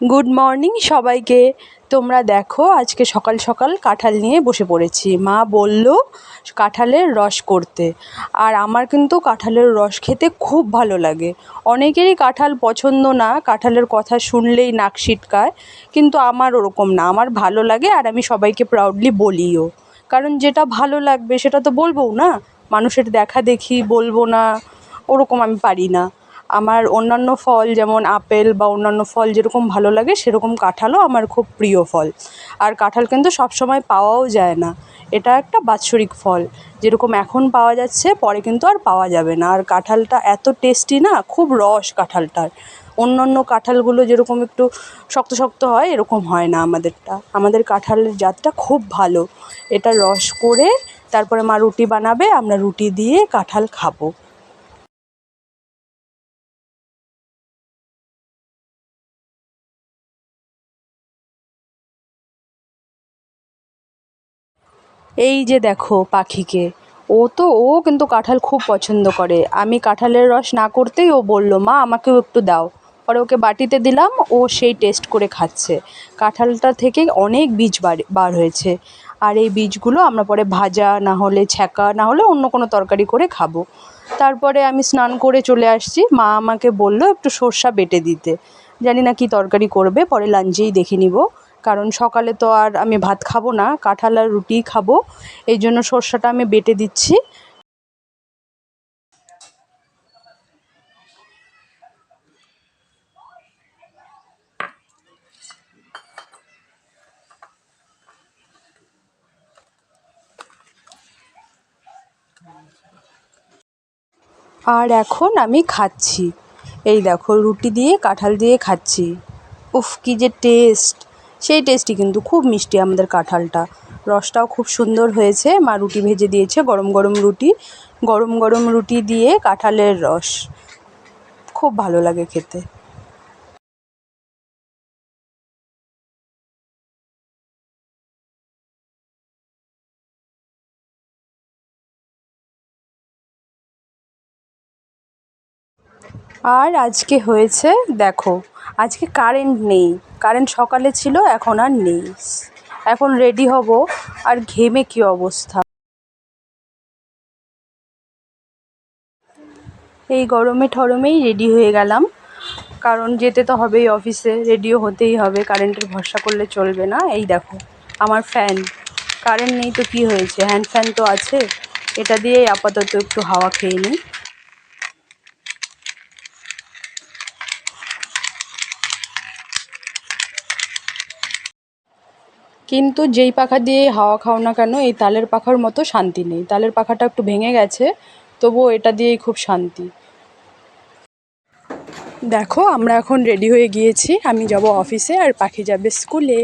Good morning সবাইকে। তোমরা দেখো, আজকে সকাল সকাল কাঁঠাল নিয়ে বসে পড়েছি। মা বলল কাঁঠালের রস করতে। আর আমার কিন্তু কাঁঠালের রস খেতে খুব ভালো লাগে। অনেকেরই কাঁঠাল পছন্দ না, কাঁঠালের কথা শুনলেই নাক সিটকায়, কিন্তু আমার ওরকম না। আমার ভালো লাগে আর আমি সবাইকে প্রাউডলি বলিও। কারণ যেটা ভালো লাগবে সেটা তো বলবোও না। মানুষের দেখা দেখি বলব না, ওরকম আমি পারি না। আমার অন্যান্য ফল যেমন আপেল বা অন্যান্য ফল যেরকম ভালো লাগে, সেরকম কাঁঠালও আমার খুব প্রিয় ফল। আর কাঁঠাল কিন্তু সব সময় পাওয়াও যায় না। এটা একটা বাৎসরিক ফল। যেরকম এখন পাওয়া যাচ্ছে, পরে কিন্তু আর পাওয়া যাবে না। আর কাঁঠালটা এত টেস্টি না, খুব রস কাঁঠালটার। অন্য অন্য কাঁঠালগুলো যেরকম একটু শক্ত শক্ত হয়, এরকম হয় না আমাদেরটা। আমাদের কাঁঠালের জাতটা খুব ভালো। এটা রস করে তারপরে মা রুটি বানাবে, আমরা রুটি দিয়ে কাঁঠাল খাব। এই যে দেখো পাখিকে, ও তো, ও কিন্তু কাঁঠাল খুব পছন্দ করে। আমি কাঁঠালের রস না করতেই ও বলল, মা, আমাকেও একটু দাও। পরে ওকে বাটিতে দিলাম, ও সেই টেস্ট করে খাচ্ছে। কাঁঠালটা থেকে অনেক বীজ বার হয়েছে। আর এই বীজগুলো আমরা পরে ভাজা, না হলে ছ্যাঁকা, না হলে অন্য কোনো তরকারি করে খাব। তারপরে আমি স্নান করে চলে আসছি। মা আমাকে বলল, একটু সর্ষা বেটে দিতে। জানি না কী তরকারি করবে, পরে লাঞ্চেই দেখে নিব। কারণ সকালে তো আর আমি ভাত খাব না, কাঁঠাল আর রুটিই খাব, এই জন্য সর্ষাটা আমি বেটে দিচ্ছি। আর এখন আমি খাচ্ছি। এই দেখো, রুটি দিয়ে, কাঁঠাল দিয়ে খাচ্ছি। উফ, কী যে টেস্ট সেই টেস্টি কিন্তু খুব মিষ্টি আমাদের কাঁঠালটা। রসটাও খুব সুন্দর হয়েছে। মা রুটি ভেজে দিয়েছে গরম গরম রুটি। গরম গরম রুটি দিয়ে কাঁঠালের রস। খুব ভালো লাগে খেতে। আর আজকে হয়েছে, দেখো আজকে কারেন্ট নেই। কারেন্ট সকালে ছিল, এখন আর নেই। এখন রেডি হব, আর ঘেমে কী অবস্থা? এই গরমে ঠরমেই রেডি হয়ে গেলাম। কারণ যেতে তো হবেই অফিসে রেডিও হতেই হবে। কারেন্টের ভরসা করলে চলবে না। এই দেখো, আমার ফ্যান কারেন্ট নেই তো কী হয়েছে? হ্যান্ড ফ্যান তো আছে। এটা দিয়েই আপাতত একটু হাওয়া খেয়ে নিই। কিন্তু যেই পাখা দিয়ে হাওয়া খাও না কেন, এই তালের পাখার মতো শান্তি নেই। তালের পাখাটা একটু ভেঙে গেছে, তবুও এটা দিয়েই খুব শান্তি। দেখো, আমরা এখন রেডি হয়ে গিয়েছি। আমি যাব অফিসে আর পাখি যাবে স্কুলে